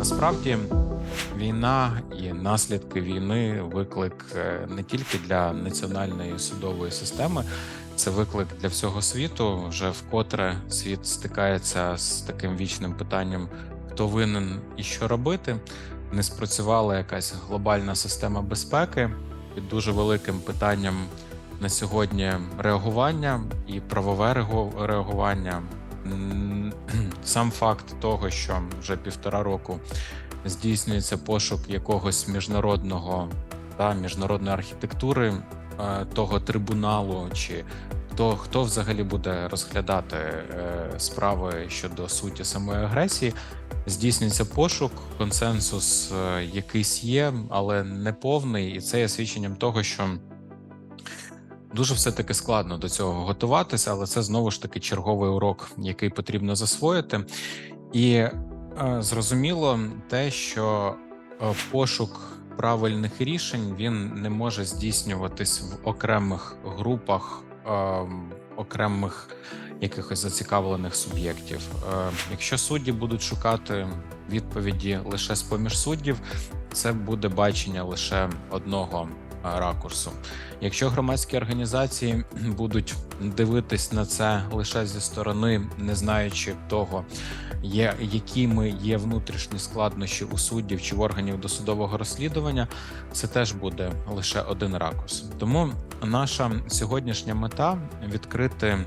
насправді війна і наслідки війни виклик е, не тільки для національної судової системи, це виклик для всього світу. Вже вкотре світ стикається з таким вічним питанням, хто винен і що робити. Не спрацювала якась глобальна система безпеки під дуже великим питанням на сьогодні реагування і правове реагу- реагування. Сам факт того, що вже півтора року здійснюється пошук якогось міжнародного та міжнародної архітектури е, того трибуналу, чи хто, хто взагалі буде розглядати е, справи щодо суті самої агресії. Здійснюється пошук, консенсус е, якийсь є, але не повний, і це є свідченням того, що дуже все-таки складно до цього готуватися, але це знову ж таки черговий урок, який потрібно засвоїти. І е, зрозуміло те, що е, пошук правильних рішень він не може здійснюватись в окремих групах, е, окремих якихось зацікавлених суб'єктів. Е, Якщо судді будуть шукати відповіді лише з поміж суддів, це буде бачення лише одного ракурсу. Якщо громадські організації будуть дивитись на це лише зі сторони, не знаючи того, є якими є внутрішні складнощі у суддів чи в органів досудового розслідування, це теж буде лише один ракурс. Тому наша сьогоднішня мета відкрити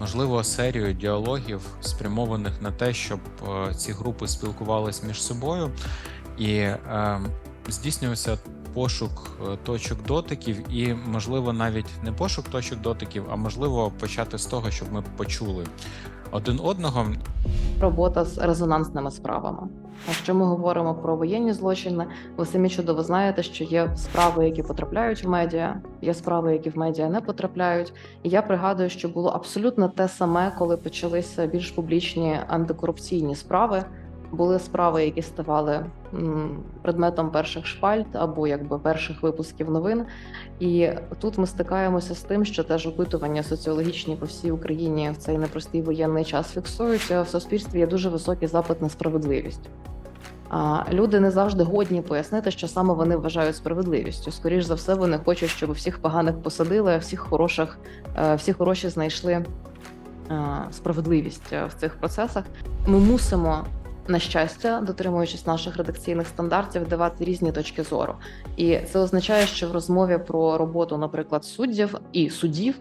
можливо серію діалогів, спрямованих на те, щоб е, ці групи спілкувалися між собою і е, здійснювався пошук е, точок дотиків, і можливо навіть не пошук точок дотиків, а можливо почати з того, щоб ми почули один одного. робота з резонансними справами. Якщо ми говоримо про воєнні злочини, ви самі чудово знаєте, що є справи, які потрапляють в медіа, є справи, які в медіа не потрапляють. І я пригадую, що було абсолютно те саме, коли почалися більш публічні антикорупційні справи. Були справи, які ставали предметом перших шпальт або якби перших випусків новин. І тут ми стикаємося з тим, що теж опитування соціологічні по всій Україні в цей непростий воєнний час фіксуються. В суспільстві є дуже високий запит на справедливість. А люди не завжди годні пояснити, що саме вони вважають справедливістю. Скоріш за все, вони хочуть, щоб всіх поганих посадили, а всіх хороших, е, всі хороші знайшли е, справедливість е, в цих процесах. Ми мусимо. На щастя, дотримуючись наших редакційних стандартів, давати різні точки зору, і це означає, що в розмові про роботу, наприклад, суддів і судів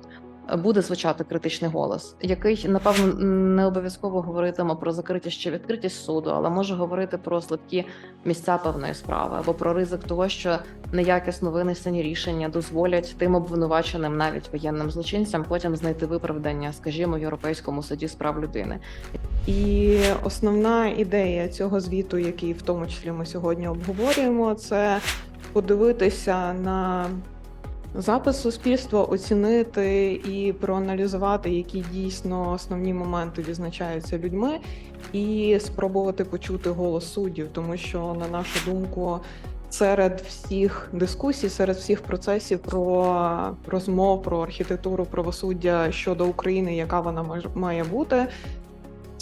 буде звучати критичний голос, який напевно не обов'язково говоритиме про закритість чи відкритість суду, але може говорити про слабкі місця певної справи або про ризик того, що неякісно винесені рішення дозволять тим обвинуваченим, навіть воєнним злочинцям, потім знайти виправдання, скажімо, в Європейському суді з прав людини. І основна ідея цього звіту, який в тому числі ми сьогодні обговорюємо, це подивитися на запис суспільства, оцінити і проаналізувати, які дійсно основні моменти відзначаються людьми, і спробувати почути голос суддів, тому що, на нашу думку, серед всіх дискусій, серед всіх процесів про розмов про архітектуру правосуддя щодо України, яка вона має бути.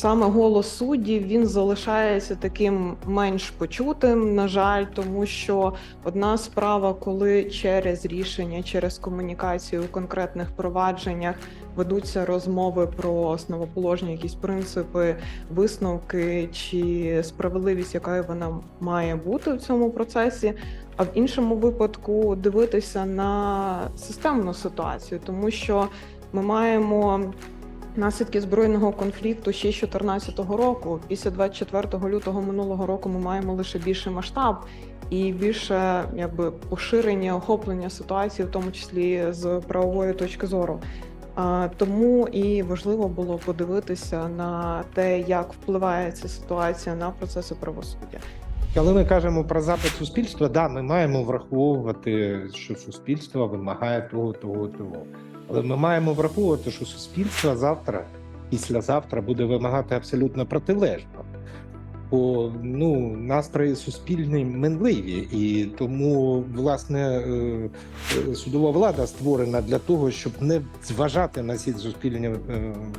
Саме голос суддів він залишається таким менш почутим, на жаль, тому що одна справа, коли через рішення, через комунікацію у конкретних провадженнях ведуться розмови про основоположні якісь принципи, висновки чи справедливість, яка вона має бути в цьому процесі. А в іншому випадку дивитися на системну ситуацію, тому що ми маємо наслідки збройного конфлікту ще з 2014 року. Після 24 лютого минулого року ми маємо лише більший масштаб і більше якби поширення охоплення ситуації, в тому числі з правової точки зору. Тому і важливо було подивитися на те, як впливає ця ситуація на процеси правосуддя. Коли ми кажемо про запит суспільства, да, ми маємо враховувати, що суспільство вимагає того, того, того. Але ми маємо враховувати, що суспільство завтра, післязавтра буде вимагати абсолютно протилежного. Бо ну, настрої суспільні минливі, і тому власне е, е, судова влада створена для того, щоб не зважати на ці суспільні е,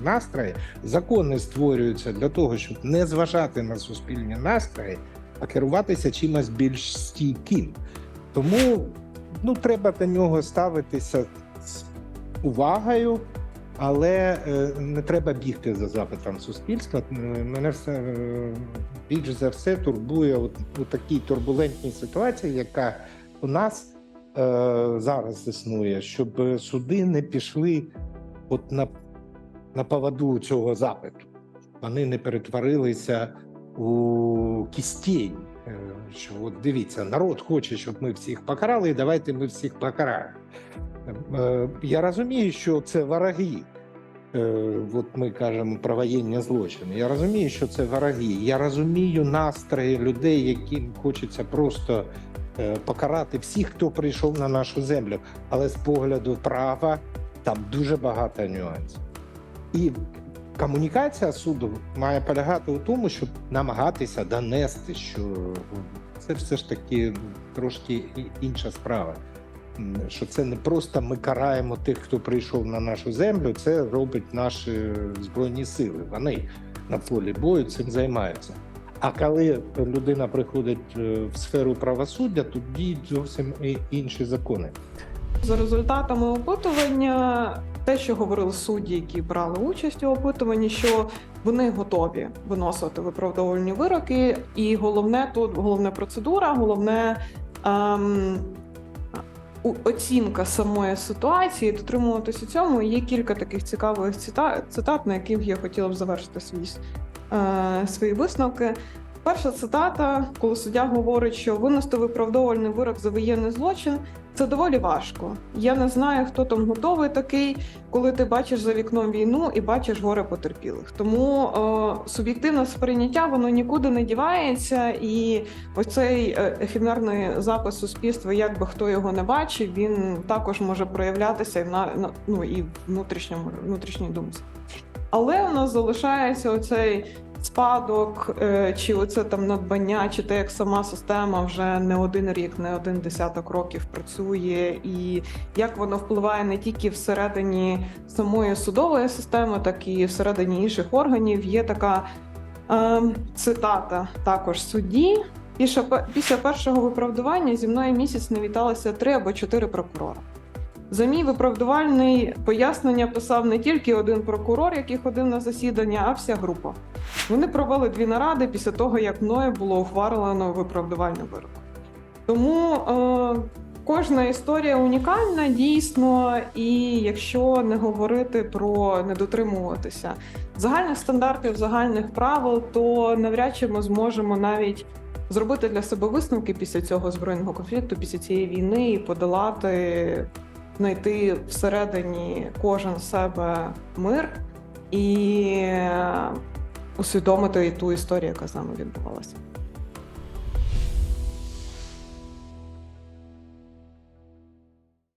настрої. Закони створюються для того, щоб не зважати на суспільні настрої, а керуватися чимось більш стійким. Тому ну, треба до нього ставитися з увагою, але е, не треба бігти за запитом суспільства. Мене все е, більш за все турбує от, у такій турбулентній ситуації, яка у нас е, зараз існує, щоб суди не пішли от на, на поводу цього запиту. Вони не перетворилися у кістень. Е, Що от дивіться, народ хоче, щоб ми всіх покарали, і давайте ми всіх покараємо. Е, Я розумію, що це вороги. Е, От ми кажемо про воєнні злочини. Я розумію, що це вороги. Я розумію настрої людей, яким хочеться просто покарати всіх, хто прийшов на нашу землю. Але з погляду права там дуже багато нюансів. І комунікація суду має полягати у тому, щоб намагатися донести, що це все ж таки трошки інша справа. Що це не просто ми караємо тих, хто прийшов на нашу землю, це робить наші збройні сили. Вони на полі бою цим займаються. А коли людина приходить е, в сферу правосуддя, тоді зовсім інші закони. За результатами опитування, те, що говорили судді, які брали участь у опитуванні, що вони готові виносити виправдовувальні вироки, і головне тут головне процедура, головне ем, оцінка самої ситуації, дотримуватися цьому. Є кілька таких цікавих цита- цитат, на яких я хотіла б завершити свій, е, свої висновки. Перша цитата, коли суддя говорить, що винести виправдовувальний вирок за воєнний злочин це доволі важко. Я не знаю, хто там готовий такий, коли ти бачиш за вікном війну і бачиш горе потерпілих. Тому е, суб'єктивне сприйняття воно нікуди не дівається, і оцей е, ефемерний запис суспільства, як би хто його не бачив, він також може проявлятися на, на- ну, і внутрішньому внутрішній думці. Але у нас залишається оцей спадок, е, чи оце там надбання, чи те, як сама система вже не один рік, не один десяток років працює, і як воно впливає не тільки всередині самої судової системи, так і всередині інших органів. Є така е, цитата також судді. Після, першого виправдування зі мною місяць не віталося три або чотири прокурори. За мій виправдувальний пояснення писав не тільки один прокурор, який ходив на засідання, а вся група. Вони провели дві наради після того, як мною було ухвалено виправдувальний вирок. Тому е, кожна історія унікальна дійсно, і якщо не говорити про не дотримуватися загальних стандартів, загальних правил, то навряд чи ми зможемо навіть зробити для себе висновки після цього збройного конфлікту, після цієї війни і подолати, знайти всередині кожен себе мир і усвідомити ту історію, яка з нами відбувалася.